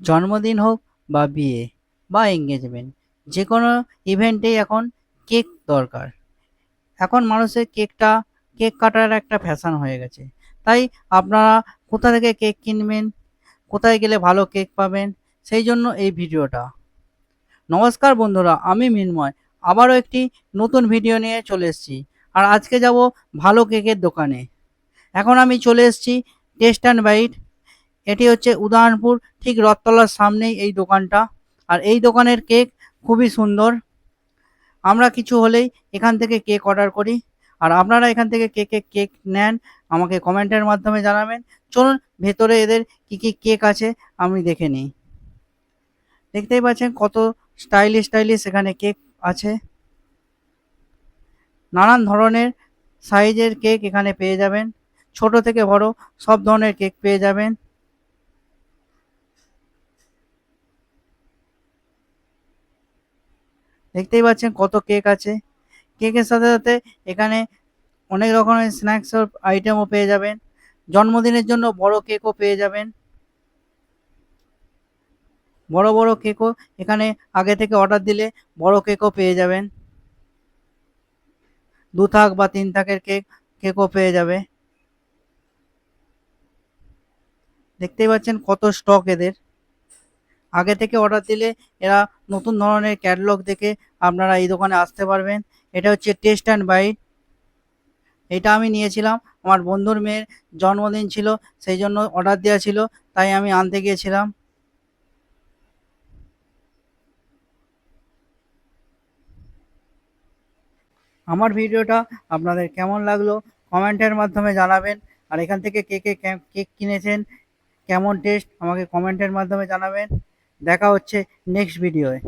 জন্মদিন হোক বা বিয়ে বা এঙ্গেজমেন্ট যে কোনো ইভেন্টেই এখন কেক দরকার। এখন মানুষের কেকটা কেক কাটার একটা ফ্যাশন হয়ে গেছে। তাই আপনারা কোথা থেকে কেক কিনবেন, কোথায় গেলে ভালো কেক পাবেন, সেই জন্য এই ভিডিওটা। নমস্কার বন্ধুরা, আমি মিনময়। আবারও একটি নতুন ভিডিও নিয়ে চলে এসেছি। আর আজকে যাব ভালো কেকের দোকানে। এখন আমি চলে এসেছি টেস্ট অ্যান্ড বাইট এটি হচ্ছে উদয়নপুর ঠিক রথতলার সামনেই এই দোকানটা। আর এই দোকানের কেক খুবই সুন্দর। আমরা কিছু হলেই এখান থেকে কেক অর্ডার করি। আর আপনারা এখান থেকে কে কে কেক নেন, আমাকে কমেন্টের মাধ্যমে জানাবেন। চলুন, ভেতরে এদের কি কি কেক আছে, আমি দেখে নিই। দেখতেই পাচ্ছেন কত স্টাইলিশ স্টাইলিশ এখানে কেক আছে। নানান ধরনের সাইজের কেক এখানে পেয়ে যাবেন। ছোট থেকে বড় সব ধরনের কেক পেয়ে যাবেন। দেখতেই পাচ্ছেন কত কেক আছে। কেকের সাথে সাথে এখানে অনেক রকমের স্ন্যাক্স আইটেমও পেয়ে যাবেন। জন্মদিনের জন্য বড় কেকও পেয়ে যাবেন। বড় বড় কেকও এখানে আগে থেকে অর্ডার দিলে বড় কেকও পেয়ে যাবেন। দু থাক বা তিন থাকের কেক, কেকও পেয়ে যাবে। দেখতেই পাচ্ছেন কত স্টক এদের। আগে থেকে অর্ডার দিলে এরা নতুন ধরনের ক্যাটালগ দেখে আপনারা এই দোকানে আসতে পারবেন। এটা হচ্ছে টেস্ট অ্যান্ড বাইট এটা আমি নিয়েছিলাম। আমার বন্ধুর মেয়ের জন্মদিন ছিল, সেই জন্য অর্ডার দেওয়া ছিল, তাই আমি আনতে গিয়েছিলাম। আমার ভিডিওটা আপনাদের কেমন লাগল কমেন্টের মাধ্যমে জানাবেন। আর এখান থেকে কে কে কেক কিনেছেন, কেমন টেস্ট আমাকে কমেন্টের মাধ্যমে জানাবেন। দেখা হচ্ছে নেক্সট ভিডিওয়ে